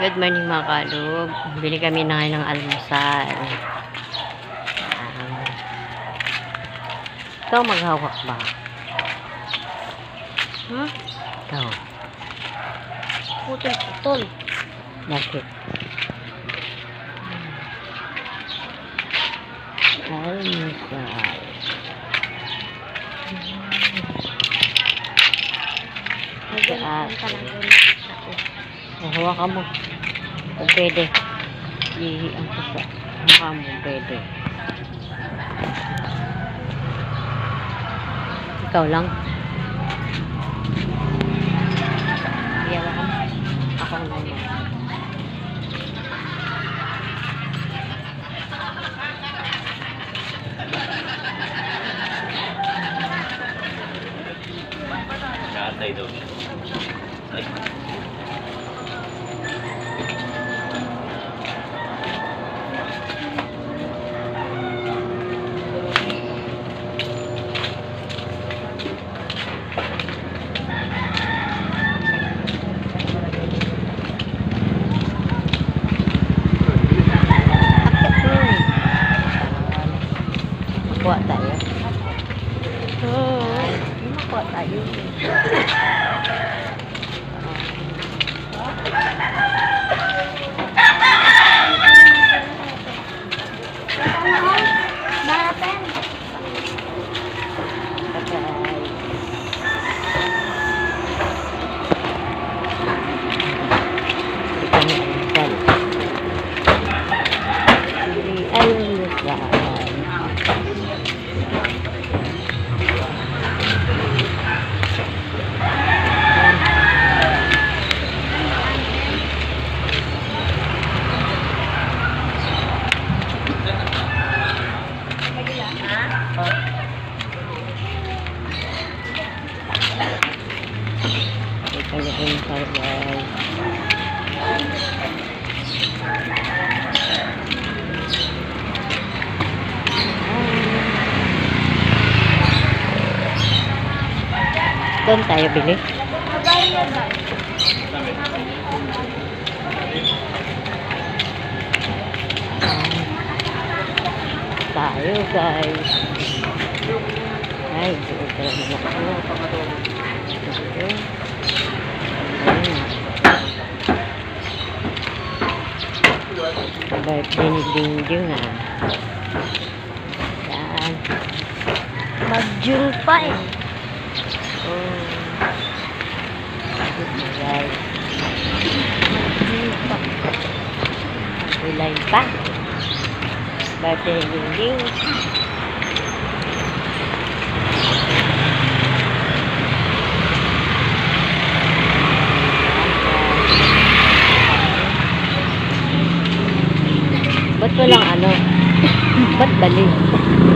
Good morning mga kalub. Bili kami na ngayon ng almusal. Um, ikaw maghawak ba? Ha? Ikaw. Putol-putol. Bakit? Almusal. Doon. Oh, hawakan mo. Kung pwede. Ihihan ko sa hawakan mo. Pwede. Ikaw lang. Ihawakan mo. Ako ang naman. Nakatay daw niya. Makuha tayo. Hmm. Makuha tayo. Marapen. Bye-bye. Ito na ang Hindi almusal. Ito na ang sarway. Doon tayo bili. Magkano yan, guys? Tayo guys. Ay, buod ka naman ako. Ito. Ayan. Birthday ni Dingjung ah. Yan. Mag-jul pa eh. Oh. Ito guys. Mag-jul pa. Ulay pa. Birthday Ba't walang ano? Ba't bali?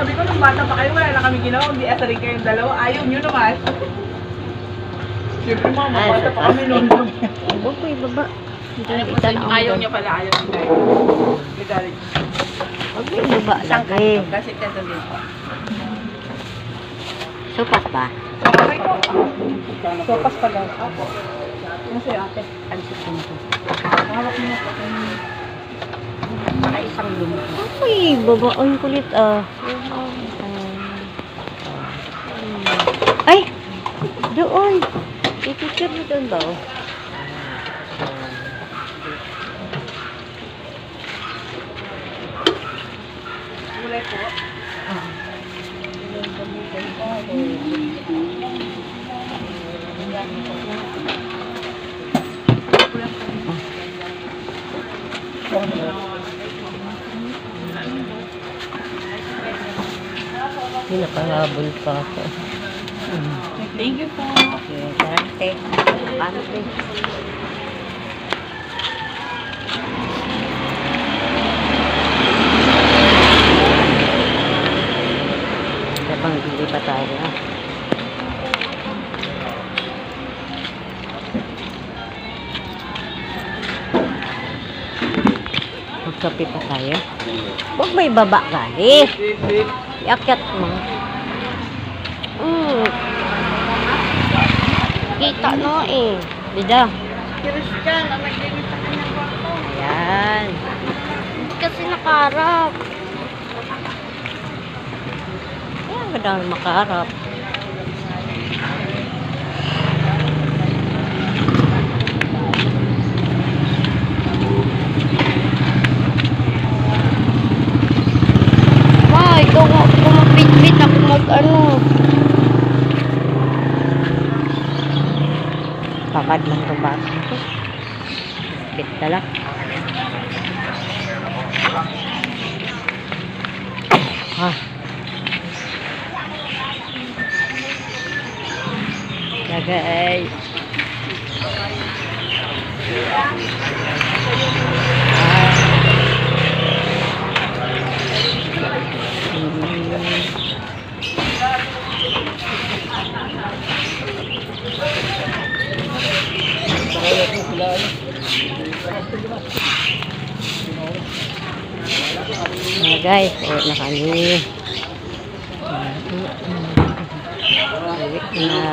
Sabi ko, nung bata pa kayo, wala na kami ginawa. Hindi asa rin kayong dalawa. Ayaw niyo naman. Siyempre, mga Ay, bata sa pa kami noon. Huwag ko ibaba. Ayaw, na niya pala, ayaw niya. Ligalit. Huwag mo ibaba lagi. Kasi kesa dito. Supas ba? Okay po. Sopas pa daw. Apo. Ano sa'yo, ate? Ang susun ko. Hawak mo po. Para isang lumot. Uy, baba. Ang kulit ah. Ay! Doon! I-picture mo doon ba? oh? Kulay po. Pinakahabol pa ako. Thank you po. Okay, dante. Ante. Dabang bili pa tayo. Magkape pa tayo. Huwag may baba gali. Iakyat mo. Mm. Kita no eh. Bida. Christian, ang naglinis sa kanyang kwarto. Ayan. Kasi nakarap. Ayan, ganda makaharap. Ma, ikaw nga kumapit-pit ako mag ano. Papad lang to ba? Bit tala. Ah. Yeah, guys. Yeah, guys, uwi na kami. Uwi na.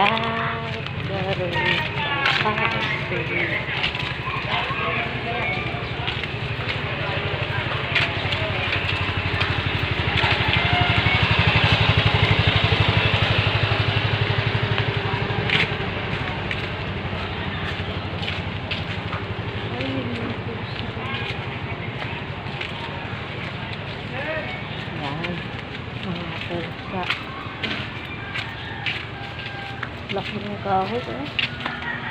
Yan. Laro. Laki ng kahoy eh.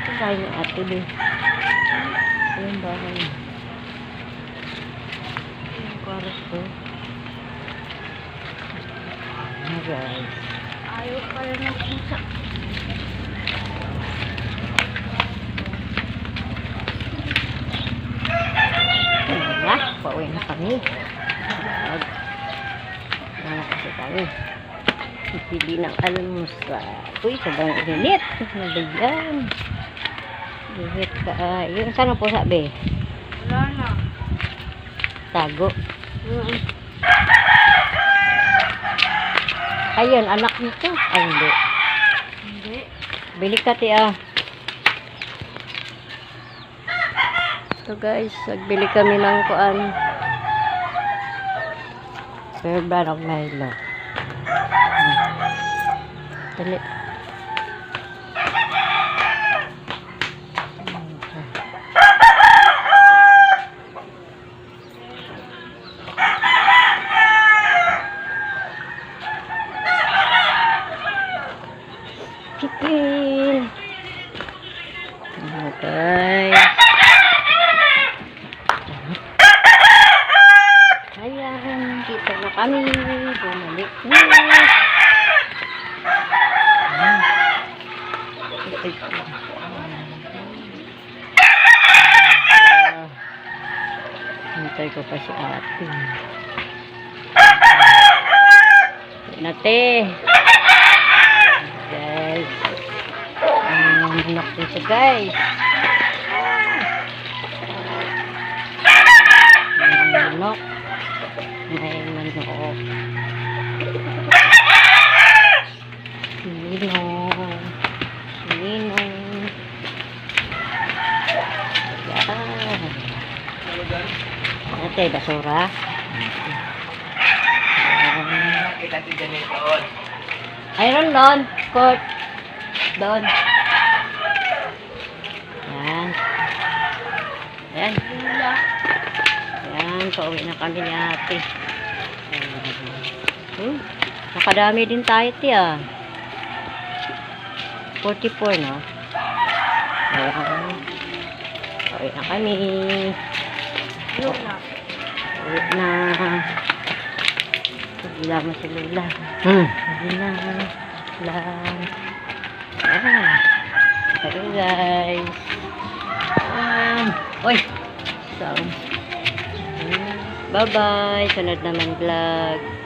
Ito tayo yung ate din. Ayun bahay niya. Yung karas ko. Guys. Ayaw pala ng. Pauwi na kami. Pipili ng almusal. Uy, sobrang init. Ano ba yan? Init ka. ah, yung sana po sabi? Wala na. Tago. Mm. Ayun, anak nito. Ay, hindi. Hindi. Bili ka, tiya. So guys, nagbili kami ng kuan. Fair brand of Milo. Dali. Chicken. Okay. Ayan, dito na kami. Bumalik na. Ayan. Ay, Ah, Hintay ko pa si ate. Nate. Guys. Ang manok dito guys. May manok. May manok. Ninong. Ninong. Yan. Ate, basura. Kita si Janet doon. Ayun doon. Court. Doon. Yan. Yan. Yan. Pauwi na kami ni ate. Hmm. Nakadami din tayo tiya. 44 no? Ayan. Pauwi na kami. Wala. Uwi na. Mo si Lula. Hmm. Lula. Lula. Ah. Hello guys. Um, Uy. So. Bye bye. Sunod naman vlog.